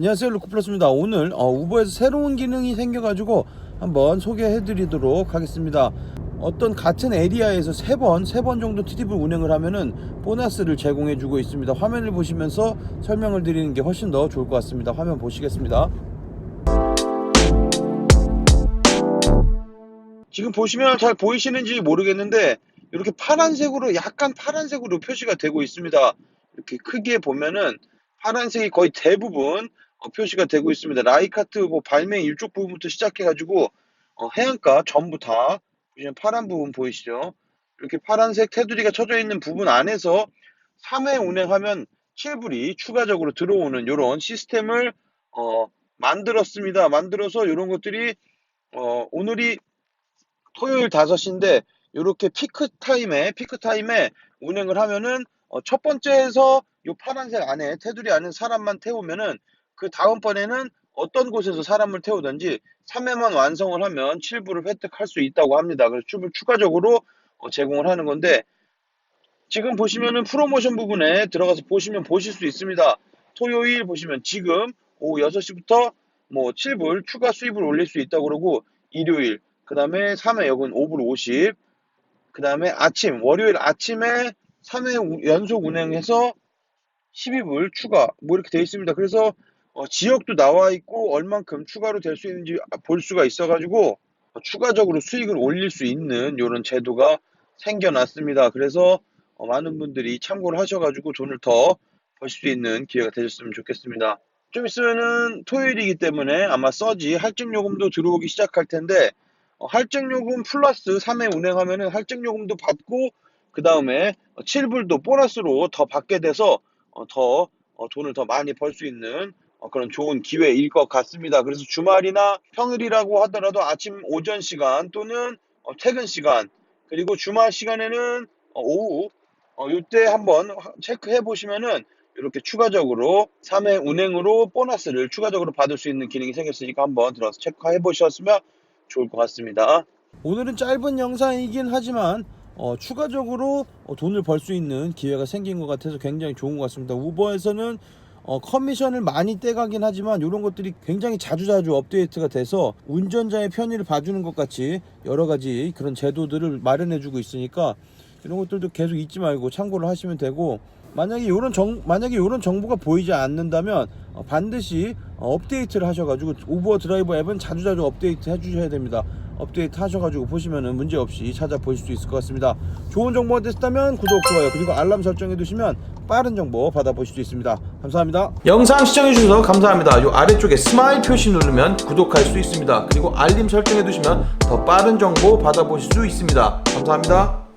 안녕하세요. 루크플러스입니다. 오늘 어, 우버에서 새로운 기능이 생겨가지고 한번 소개해 드리도록 하겠습니다. 어떤 같은 에리아에서 세번 세 번 정도 트립을 운행을 하면은 보너스를 제공해 주고 있습니다. 화면을 보시면서 설명을 드리는 게 훨씬 더 좋을 것 같습니다. 화면 보시겠습니다. 지금 보시면 잘 보이시는지 모르겠는데 이렇게 파란색으로 약간 파란색으로 표시가 되고 있습니다. 이렇게 크게 보면은 파란색이 거의 대부분 어, 표시가 되고 있습니다. 라이카트 뭐 발매 이쪽 부분부터 시작해가지고 어, 해안가 전부 다 보시면 파란 부분 보이시죠? 이렇게 파란색 테두리가 쳐져 있는 부분 안에서 3회 운행하면 7불이 추가적으로 들어오는 이런 시스템을 어, 만들었습니다. 만들어서 이런 것들이 어, 오늘이 토요일 5시인데 이렇게 피크 타임에 피크 타임에 운행을 하면은 어, 첫 번째에서 요 파란색 안에 테두리 안에 사람만 태우면은 그 다음번에는 어떤 곳에서 사람을 태우든지 3회만 완성을 하면 7부를 획득할 수 있다고 합니다. 그래서 춤을 추가적으로 어, 제공을 하는 건데 지금 보시면은 프로모션 부분에 들어가서 보시면 보실 수 있습니다. 토요일 보시면 지금 오후 6시부터 뭐 7불 추가 수입을 올릴 수 있다고 그러고 일요일 그 다음에 3회 여건 5불 50 그 다음에 아침 월요일 아침에 3회 연속 운행해서 12불 추가 뭐 이렇게 되어 있습니다. 그래서 어, 지역도 나와 있고 얼만큼 추가로 될 수 있는지 볼 수가 있어가지고 어, 추가적으로 수익을 올릴 수 있는 이런 제도가 생겨났습니다. 그래서 어, 많은 분들이 참고를 하셔가지고 돈을 더벌수 있는 기회가 되셨으면 좋겠습니다. 좀 있으면은 토요일이기 때문에 아마 서지 할증 요금도 들어오기 시작할 텐데 어, 할증 요금 플러스 3회 운행하면은 할증 요금도 받고 그 다음에 7불도 보너스로 더 받게 돼서 어, 더 어, 돈을 더 많이 벌 수 있는 어, 그런 좋은 기회일 것 같습니다. 그래서 주말이나 평일이라고 하더라도 아침 오전 시간 또는 어, 퇴근 시간 그리고 주말 시간에는 어, 오후 어, 이때 한번 화- 체크해 보시면은 이렇게 추가적으로 3회 운행으로 보너스를 추가적으로 받을 수 있는 기능이 생겼으니까 한번 들어가서 체크해 보셨으면 좋을 것 같습니다. 오늘은 짧은 영상이긴 하지만 어, 추가적으로 어, 돈을 벌 수 있는 기회가 생긴 것 같아서 굉장히 좋은 것 같습니다. 우버에서는 어, 커미션을 많이 떼가긴 하지만 이런 것들이 굉장히 자주자주 업데이트가 돼서 운전자의 편의를 봐주는 것 같이 여러 가지 그런 제도들을 마련해주고 있으니까 이런 것들도 계속 잊지 말고 참고를 하시면 되고 만약에 이런 정 만약에 이런 정보가 보이지 않는다면 어, 반드시 어, 업데이트를 하셔가지고 우버 드라이버 앱은 자주자주 업데이트 해주셔야 됩니다. 업데이트 하셔가지고 보시면은 문제 없이 찾아보실 수 있을 것 같습니다. 좋은 정보가 됐다면 구독, 좋아요, 그리고 알람 설정해 두시면 빠른 정보 받아보실 수 있습니다. 감사합니다. 영상 시청해 주셔서 감사합니다. 요 아래쪽에 스마일 표시 누르면 구독할 수 있습니다. 그리고 알림 설정해 두시면 더 빠른 정보 받아보실 수 있습니다. 감사합니다.